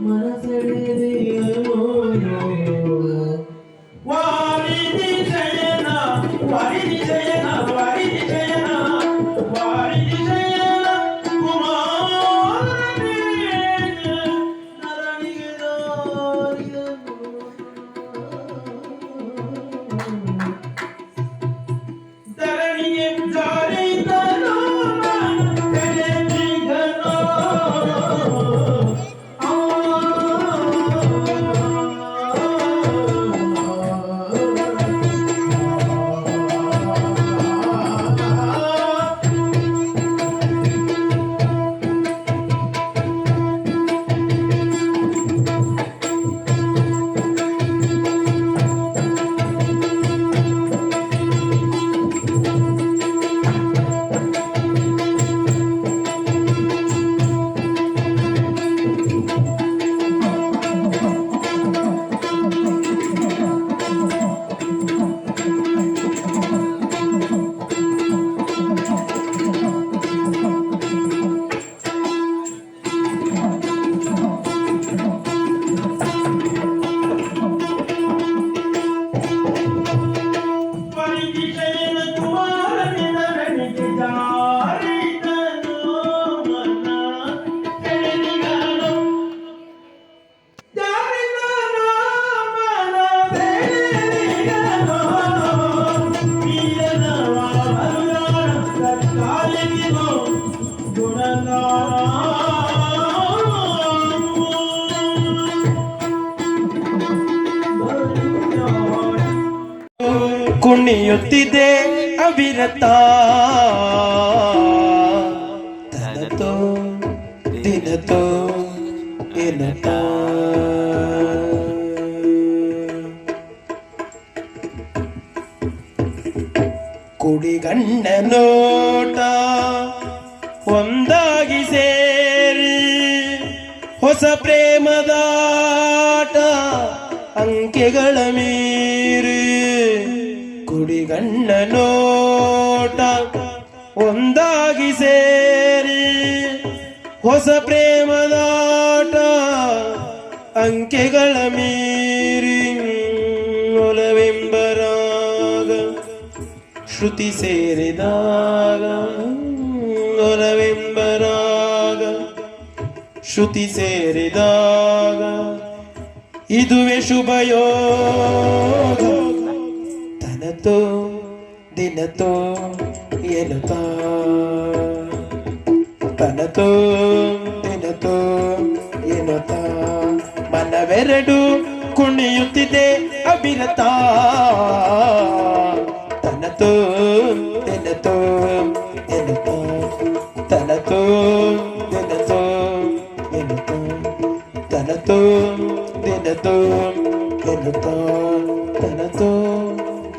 Mala serie Thank you. ಕುಣಿಯುತ್ತಿದೆ ಅವಿರತ. ತನತೋ ದಿನತೋ ಎನತ ಕುಡಿಗಂಡ ನೋಟ ಒಂದಾಗಿ ಸೇರಿ ಹೊಸ ಪ್ರೇಮದಾಟ ಅಂಕೆಗಳ ಮೀರಿ ಕುಡಿಗಣ್ಣ ನೋಟ ಒಂದಾಗಿ ಸೇರಿ ಹೊಸ ಪ್ರೇಮದಾಟ ಅಂಕೆಗಳ ಮೀರಿ ಒಲವೆಂಬರಾಗ ಶ್ರುತಿ ಸೇರಿದಾಗ ಒಲವೆಂಬರಾಗ ಶ್ರುತಿ ಸೇರಿದಾಗ ಇದುವೆ ಶುಭಯೋಗ. ತನತೋ ದಿನತೋ ಎನ್ನುತ್ತಾ ತನತೋ ದಿನತೋ ಎನ್ನುತ್ತಾ ಮನವೆರಡು ಕುಣಿಯುತ್ತಿದೆ ಅಭಿರತ ತನತೋ ದಿನತೋ ಎನ್ನುತ್ತಾ ತನತೋ ದಿನತೋ ಎನ್ನುತ್ತಾ ತನತೋ ದಿನತೋ ಎನ್ನುತ್ತಾ ತನತೋ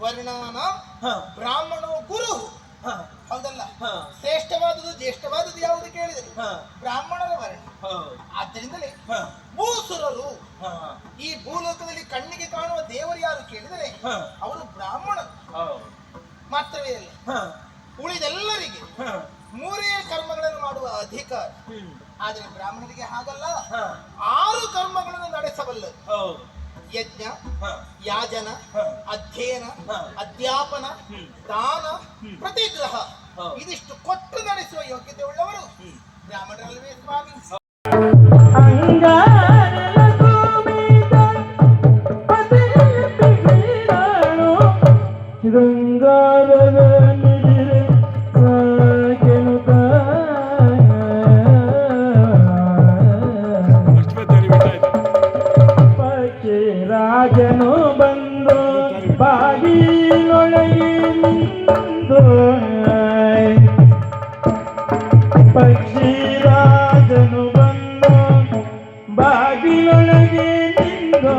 ವರ್ಣಾನ ಬ್ರಾಹ್ಮಣೋ ಗುರು. ಹೌದಲ್ಲ? ಶ್ರೇಷ್ಠವಾದದ್ದು ಜ್ಯೇಷ್ಠವಾದದ್ದು ಯಾವುದು ಕೇಳಿದರೆ? ಬ್ರಾಹ್ಮಣರ ವರ್ಣ. ಆದ್ದರಿಂದಲೇ ಭೂಸುರರು ಈ ಭೂಲೋಕದಲ್ಲಿ ಕಣ್ಣಿಗೆ ಕಾಣುವ ದೇವರು ಯಾರು ಕೇಳಿದರೆ ಅವರು ಬ್ರಾಹ್ಮಣರು. ಮಾತ್ರವೇ ಅಲ್ಲ ಉಳಿದೆಲ್ಲರಿಗೆ ಮೂರೇ ಕರ್ಮಗಳನ್ನು ಮಾಡುವ ಅಧಿಕಾರ. ಆದರೆ ಬ್ರಾಹ್ಮಣರಿಗೆ ಹಾಗಲ್ಲ. ಆರು ಕರ್ಮಗಳನ್ನು ನಡೆಸಬಲ್ಲರು. ಯಜ್ಞ ಯಾಜನ ಅಧ್ಯಯನ ಅಧ್ಯಾಪನ ದಾನ ಪ್ರತಿಗ್ರಹ. ಇದಿಷ್ಟು ಕೊಟ್ಟು ನಡೆಸುವ ಯೋಗ್ಯತೆ ಉಳ್ಳವರು. ಬ್ರಾಹ್ಮಣರಲ್ಲಿ ಸ್ವಾಮಿ. ರಾಜನು ಬಂದು ಬಾಗಿಲೊಳಗೆ ಬಾಗಿಲೊಳೆಯಂದು ಪಕ್ಷಿ ರಾಜನು ಬಂದು ಬಾಗಿಲೊಳಗೆ ನಿಂದು